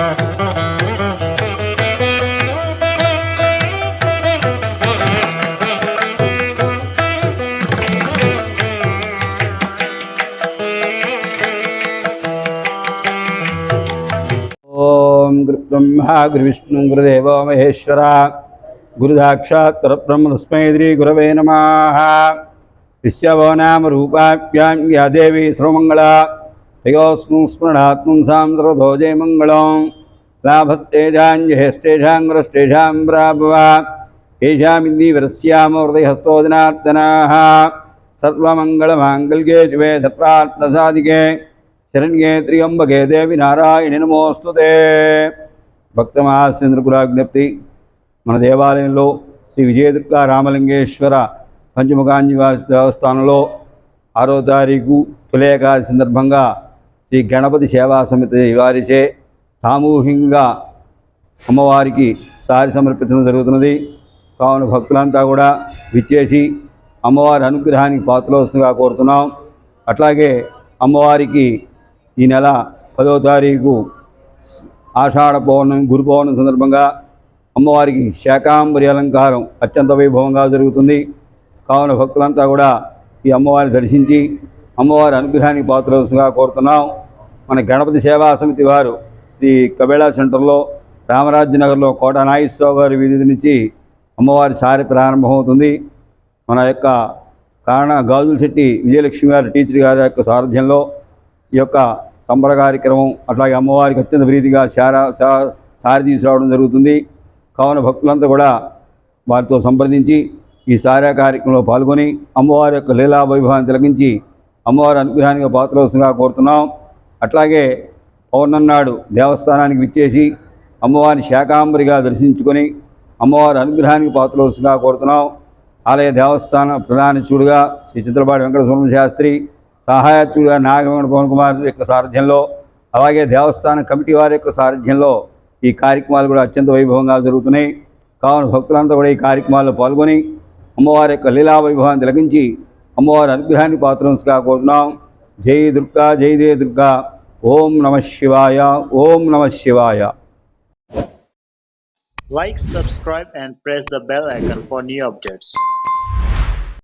ఓం గురు బ్రహ్మ గురు విష్ణు మహేశ్వర గురుదాక్షాత్ పరబ్రహ్మ తస్మై శ్రీ గురవే నమ. విశ్వవో నామ రూపాభ్యాం యా దేవి సర్వమంగళ. తయోస్ము స్మరణాత్మం సాం సర్వతో జయమంగళం లాభస్తేజాంజహస్తేజాం గురస్తేజాం ప్రాభవ ఏషామిందీవరస్యామ హృదయహస్తోదనార్దనాः సర్వమంగళమాంగళ్యే శివే సత్రార్థసాధికే శరణ్యే త్రియంబకే దేవి నారాయణి నమోస్తుతే భక్తమహాసేంద్రకులాజ్ఞప్తి మన దేవాలయంలో శ్రీ విజయదుర్గ రామలింగేశ్వర పంచముఖాంజీవాస దేవస్థానంలో ఆరో తారీఖు తులేకాది సందర్భంగా శ్రీ గణపతి సేవా సమితి వారిచే సామూహికంగా అమ్మవారికి సారి సమర్పించడం జరుగుతున్నది. కావున భక్తులంతా కూడా విచ్చేసి అమ్మవారి అనుగ్రహానికి పాత్రవస్తుగా కోరుతున్నాం. అట్లాగే అమ్మవారికి ఈ నెల పదో తారీఖు ఆషాఢ పౌర్ణమి గురు పౌర్ణమి సందర్భంగా అమ్మవారికి శాకాంబరి అలంకారం అత్యంత వైభవంగా జరుగుతుంది. కావున భక్తులంతా కూడా ఈ అమ్మవారిని దర్శించి అమ్మవారి అనుగ్రహానికి పాత్రవస్తుగా కోరుతున్నాం. మన గణపతి సేవా సమితి వారు శ్రీ కబేళా సెంటర్లో రామరాజ్యనగర్లో కోట నాగేశ్వరరావు గారి వీధి నుంచి అమ్మవారి సారి ప్రారంభమవుతుంది మన యొక్క కారణ గాజుల శెట్టి విజయలక్ష్మి గారి టీచర్ గారి యొక్క సారథ్యంలో ఈ యొక్క సంబర కార్యక్రమం అట్లాగే అమ్మవారికి అత్యంత ప్రీతిగా శారా సారి తీసుకురావడం జరుగుతుంది. కావున భక్తులంతా కూడా వారితో సంప్రదించి ఈ సారా కార్యక్రమంలో పాల్గొని అమ్మవారి యొక్క లీలా వైభవాన్ని తిలకించి అమ్మవారి అనుగ్రహానికి పాత్రవస్తుగా కోరుతున్నాం. అట్లాగే పౌర్ణం నాడు దేవస్థానానికి విచ్చేసి అమ్మవారిని శాకాంబరిగా దర్శించుకొని అమ్మవారి అనుగ్రహానికి పాత్రవస్తుగా కోరుతున్నాం. ఆలయ దేవస్థాన ప్రధాన చూడుగా శ్రీ చిత్రపాటి వెంకట సుబ్రహ్మణ్య శాస్త్రి సహాయకుడుగా నాగవేణ పవన్ కుమార్ యొక్క సారథ్యంలో అలాగే దేవస్థాన కమిటీ వారి యొక్క సారథ్యంలో ఈ కార్యక్రమాలు కూడా అత్యంత వైభవంగా జరుగుతున్నాయి. కావున భక్తులంతా కూడా ఈ కార్యక్రమాల్లో పాల్గొని అమ్మవారి యొక్క లీలా వైభవాన్ని తిలగించి అమ్మవారి అనుగ్రహాన్ని పాత్రంగా కోరుతున్నాం జై దుర్గా జై దే దుర్గా ఓం నమ శివాయ ఓం నమ శివాయ Like, subscribe, and press the bell icon for new updates.